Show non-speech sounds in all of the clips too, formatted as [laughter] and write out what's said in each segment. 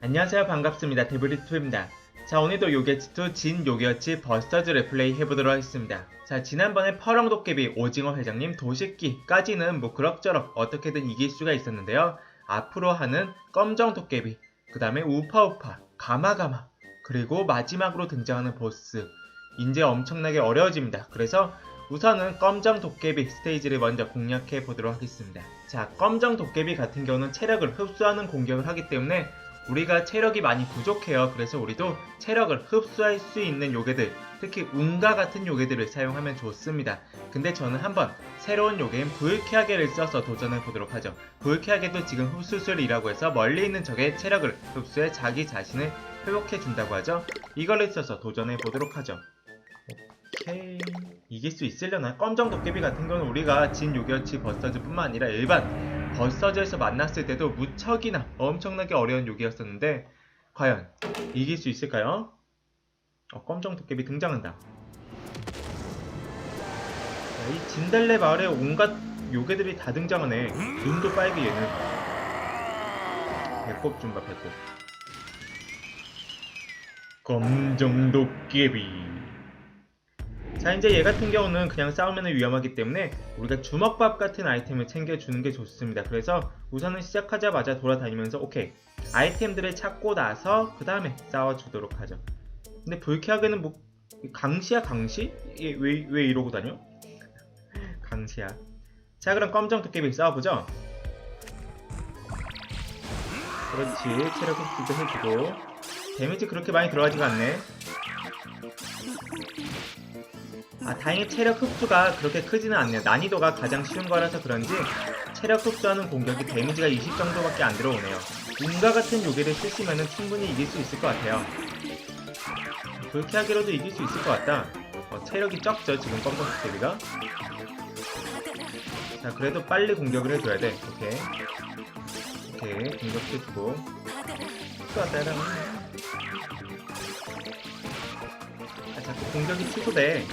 안녕하세요. 반갑습니다. 데브리투입니다. 자 오늘도 요게츠2 진 요게어치 버스터즈를 플레이 해보도록 하겠습니다. 자 지난번에 퍼렁도깨비 오징어 회장님 도식기까지는 뭐 그럭저럭 어떻게든 이길 수가 있었는데요. 앞으로 하는 껌정 도깨비 그 다음에 우파우파 가마가마 그리고 마지막으로 등장하는 보스. 이제 엄청나게 어려워집니다. 그래서 우선은 껌정 도깨비 스테이지를 먼저 공략해 보도록 하겠습니다. 자 껌정 도깨비 같은 경우는 체력을 흡수하는 공격을 하기 때문에 우리가 체력이 많이 부족해요. 그래서 우리도 체력을 흡수할 수 있는 요괴들, 특히 운가 같은 요괴들을 사용하면 좋습니다. 근데 저는 한번 새로운 요괴인 불쾌하게를 써서 도전해 보도록 하죠. 불쾌하게도 지금 흡수술이라고 해서 멀리 있는 적의 체력을 흡수해 자기 자신을 회복해 준다고 하죠. 이거를 써서 도전해 보도록 하죠. 오케이. 이길 수 있으려나? 껌정 도깨비 같은 경우는 우리가 진 요괴어치 버스터즈뿐만 아니라 일반 버스터즈에서 만났을 때도 무척이나 엄청나게 어려운 요기였었는데 과연 이길 수 있을까요? 어, 껌정 도깨비 등장한다. 자, 이 진달래 마을에 온갖 요괴들이 다 등장하네. 눈도 빨개 얘는. 배꼽 좀 봐, 배꼽. 검정 도깨비. 자 이제 얘 같은 경우는 그냥 싸우면 위험하기 때문에 우리가 주먹밥 같은 아이템을 챙겨주는 게 좋습니다. 그래서 우선은 시작하자마자 돌아다니면서 오케이 아이템들을 찾고 나서 그 다음에 싸워주도록 하죠. 근데 불쾌하게는 뭐 강시야 강시? 얘 왜, 왜 이러고 다녀? 강시야. 자 그럼 검정 도깨비 싸워보죠. 그렇지. 체력 흡수도 해주고. 데미지 그렇게 많이 들어가지가 않네 아, 다행히 체력 흡수가 그렇게 크지는 않네요. 난이도가 가장 쉬운 거라서 그런지 체력 흡수하는 공격이 데미지가 20 정도밖에 안 들어오네요. 운과 같은 요괴를 쓰시면 충분히 이길 수 있을 것 같아요. 불쾌하게로도 이길 수 있을 것 같다. 어, 체력이 적죠, 지금 껌껌 스텝이가. 자, 그래도 빨리 공격을 해줘야 돼. 오케이. 오케이, 공격해 주고. 따다랑. 아, 자꾸 공격이 취소돼.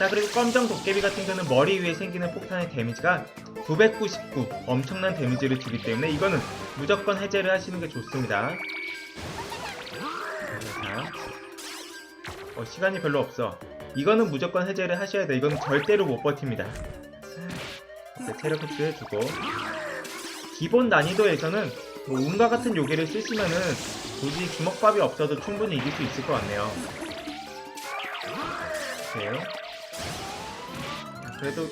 자 그리고 검정 도깨비 같은 경우는 머리 위에 생기는 폭탄의 데미지가 999 엄청난 데미지를 주기 때문에 이거는 무조건 해제를 하시는 게 좋습니다. 자, 어, 시간이 별로 없어. 이거는 무조건 해제를 하셔야 돼. 이거는 절대로 못 버팁니다. 이렇게 체력 흡수 해주고. 기본 난이도에서는 뭐 운과 같은 요괴를 쓰시면은 굳이 주먹밥이 없어도 충분히 이길 수 있을 것 같네요. 오케이 그래도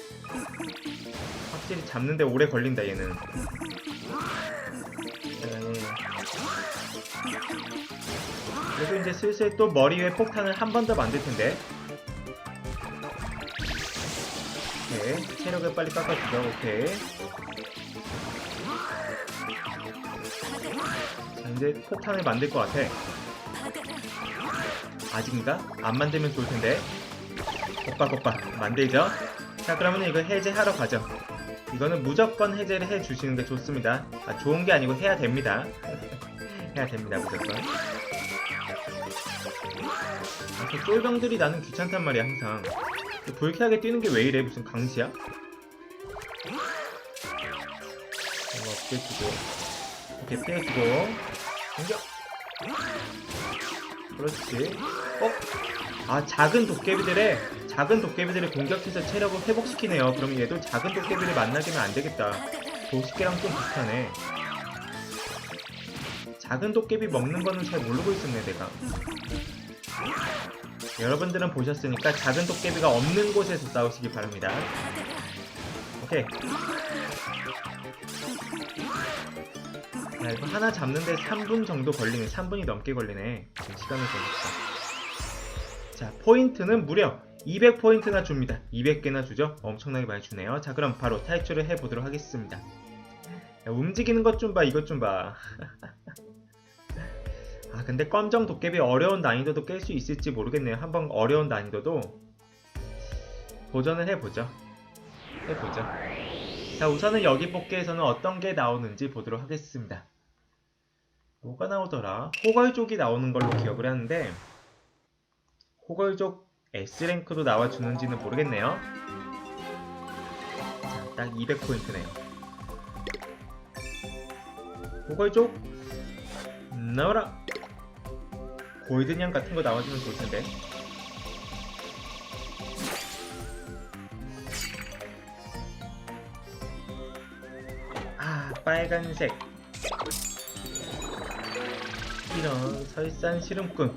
확실히 잡는데 오래 걸린다 얘는. 네. 그래도 이제 슬슬 또 머리 위에 폭탄을 한 번 더 만들 텐데. 오케이. 체력을 빨리 깎아주죠. 오케이. 자 이제 폭탄을 만들 것 같아. 아직인가? 안 만들면 좋을 텐데. 오빠오빠 만들죠? 자 그러면 이거 해제하러 가죠. 이거는 무조건 해제를 해주시는 게 좋습니다. 아 좋은 게 아니고 해야 됩니다. [laughs] 해야 됩니다 무조건. 아, 그 쫄병들이 나는 귀찮단 말이야 항상. 그 불쾌하게 뛰는 게 왜 이래? 무슨 강시야? 이거 어깨 주고. 이렇게 피해주고. 공격! 그렇지. 어? 아 작은 도깨비들의 작은 도깨비들을 공격해서 체력을 회복시키네요. 그럼 얘도 작은 도깨비를 만나기는 안 되겠다. 도식개랑 좀 비슷하네. 작은 도깨비 먹는 거는 잘 모르고 있었네, 내가. 여러분들은 보셨으니까 작은 도깨비가 없는 곳에서 싸우시기 바랍니다. 오케이. 야, 이거 하나 잡는데 3분 정도 걸리네. 3분이 넘게 걸리네. 시간을 걸렸어. 자, 포인트는 무려 200포인트나 줍니다. 200개나 주죠? 엄청나게 많이 주네요. 자, 그럼 바로 탈출을 해보도록 하겠습니다. 야, 움직이는 것 좀 봐, 이것 좀 봐. [laughs] 아, 근데 껌정 도깨비 어려운 난이도도 깰 수 있을지 모르겠네요. 한번 어려운 난이도도 도전을 해보죠. 해보죠. 자, 우선은 여기 뽑기에서는 어떤 게 나오는지 보도록 하겠습니다. 뭐가 나오더라? 호걸족이 나오는 걸로 기억을 하는데, 호걸족 S랭크도 나와주는지는 모르겠네요. 자, 딱 200포인트네요. 호걸족? 음, 나와라 골든양 같은 거 나와주면 좋을 텐데 아 빨간색 이런 설산 시름꾼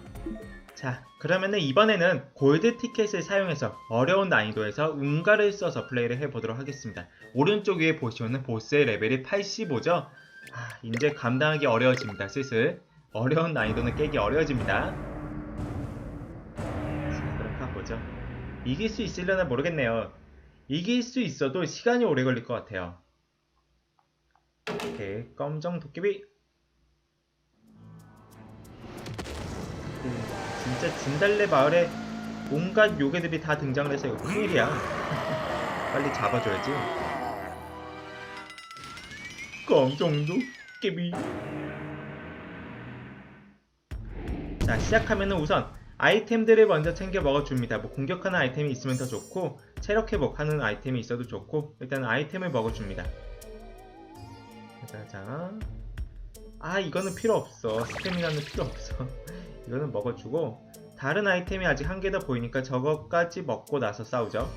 자 그러면은 이번에는 골드 티켓을 사용해서 어려운 난이도에서 운가를 써서 플레이를 해보도록 하겠습니다. 오른쪽 위에 보시면은 보스의 레벨이 85죠? 아 이제 감당하기 어려워집니다 슬슬. 어려운 난이도는 깨기 어려워집니다. 자 그럼 가보죠. 이길 수 있으려나 모르겠네요. 이길 수 있어도 시간이 오래 걸릴 것 같아요. 오케이 검정 도깨비 진짜 진달래 마을에 온갖 요괴들이 다 등장을 해서 이거 큰일이야. [laughs] 빨리 잡아줘야지. 검정 도 깨비. 자 시작하면은 우선 아이템들을 먼저 챙겨 먹어줍니다. 뭐 공격하는 아이템이 있으면 더 좋고 체력 회복하는 아이템이 있어도 좋고 일단 아이템을 먹어줍니다. 자자. 아 이거는 필요 없어. 스태미나는 필요 없어. [laughs] 이거는 먹어주고 다른 아이템이 아직 한 개 더 보이니까 저거까지 먹고 나서 싸우죠.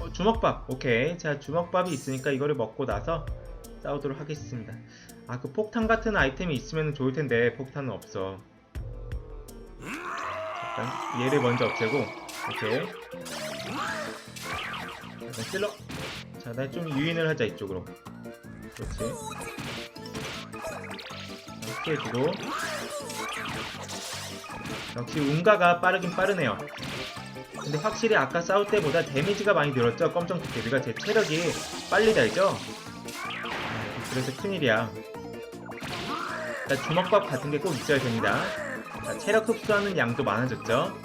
어, 주먹밥. 오케이. 자 주먹밥이 있으니까 이거를 먹고 나서 싸우도록 하겠습니다. 아 그 폭탄 같은 아이템이 있으면 좋을 텐데 폭탄은 없어. 잠깐. 얘를 먼저 없애고. 오케이. 잠깐 찔러 자, 나 좀 유인을 하자 이쪽으로. 그렇지. 이렇게 해주고. 역시 운가가 빠르긴 빠르네요. 근데 확실히 아까 싸울 때보다 데미지가 많이 늘었죠. 검정 도깨비가 제 체력이 빨리 달죠. 그래서 큰일이야. 자, 주먹밥 같은 게 꼭 있어야 됩니다. 자, 체력 흡수하는 양도 많아졌죠.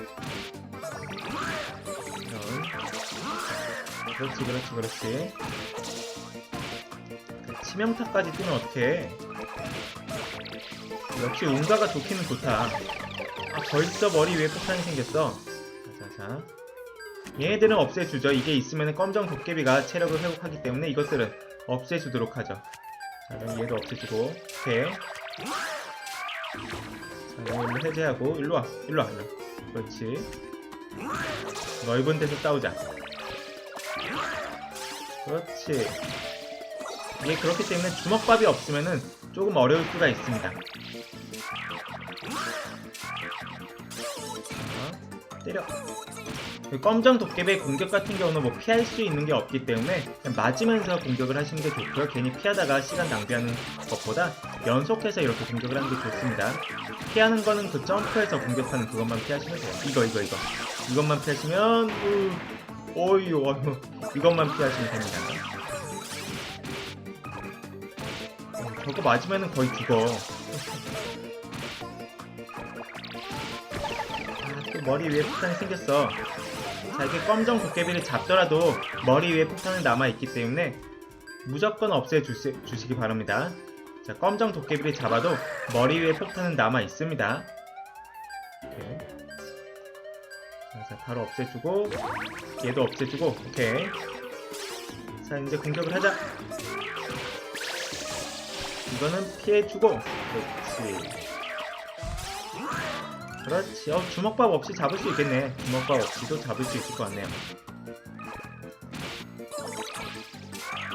그렇지 그렇지 그렇지 그 치명타까지 뜨면 어떡해 역시 운가가 좋기는 좋다 아 벌써 머리 위에 폭탄이 생겼어. 자자자. 얘네들은 없애주죠. 이게 있으면 검정 도깨비가 체력을 회복하기 때문에 이것들은 없애주도록 하죠. 자 그럼 얘도 없애주고. 오케이. 자 그럼 일로 해제하고. 일로 와. 일로 와 일로 그렇지. 넓은 데서 싸우자. 그렇지. 이게 그렇기 때문에 주먹밥이 없으면은 조금 어려울 수가 있습니다. 자, 때려. 그 검정 도깨비의 공격 같은 경우는 뭐 피할 수 있는 게 없기 때문에 맞으면서 공격을 하시는 게 좋고요. 괜히 피하다가 시간 낭비하는 것보다 연속해서 이렇게 공격을 하는 게 좋습니다. 피하는 거는 그 점프해서 공격하는 그것만 피하시면 돼요. 이거 이거 이거. 이것만 피하시면 으, 어이유 어이유 이것만 피하시면 됩니다 어, 저거 맞으면 거의 죽어 머리 위에 폭탄이 생겼어. 자 이게 검정 도깨비를 잡더라도 머리 위에 폭탄이 남아있기 때문에 무조건 없애주시기 바랍니다. 자 검정 도깨비를 잡아도 머리 위에 폭탄은 남아있습니다. 자 바로 없애주고 얘도 없애주고 오케이. 자 이제 공격을 하자. 이거는 피해주고 그렇지 그렇지. 어 주먹밥 없이 잡을 수 있겠네. 주먹밥 없이도 잡을 수 있을 것 같네요.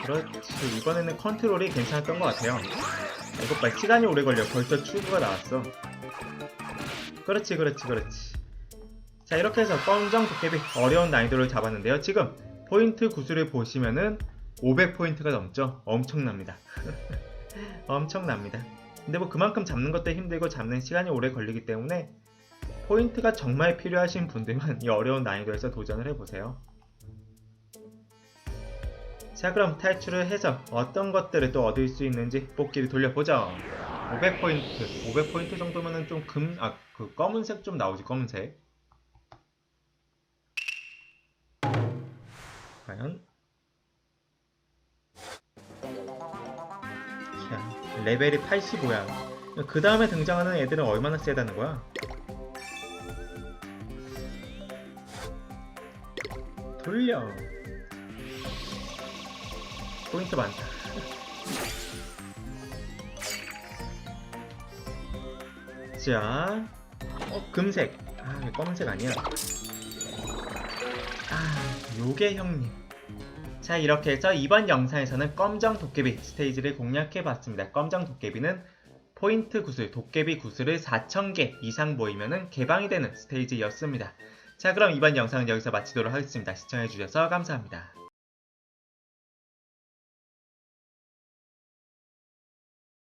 그렇지. 이번에는 컨트롤이 괜찮았던 것 같아요. 이것 봐 시간이 오래 걸려. 벌써 출구가 나왔어. 그렇지 그렇지 그렇지. 자 이렇게 해서 검정 도깨비 어려운 난이도를 잡았는데요. 지금 포인트 구슬을 보시면은 500포인트가 넘죠? 엄청납니다. [laughs] 엄청납니다. 근데 뭐 그만큼 잡는 것도 힘들고 잡는 시간이 오래 걸리기 때문에 포인트가 정말 필요하신 분들만 이 어려운 난이도에서 도전을 해보세요. 자 그럼 탈출을 해서 어떤 것들을 또 얻을 수 있는지 뽑기를 돌려보죠. 500포인트. 500포인트 정도면은 좀 금 아 그 검은색 좀 나오지 검은색. 과연? 자 레벨이 85야. 그 다음에 등장하는 애들은 얼마나 세다는 거야 돌려 포인트 많다 [laughs] 자, 어, 금색. 아, 검은색 아니야. 아, 요게 형님. 자, 이렇게 해서 이번 영상에서는 검정 도깨비 스테이지를 공략해봤습니다. 검정 도깨비는 포인트 구슬, 도깨비 구슬을 4,000개 이상 모이면은 개방이 되는 스테이지였습니다. 자, 그럼 이번 영상은 여기서 마치도록 하겠습니다. 시청해주셔서 감사합니다.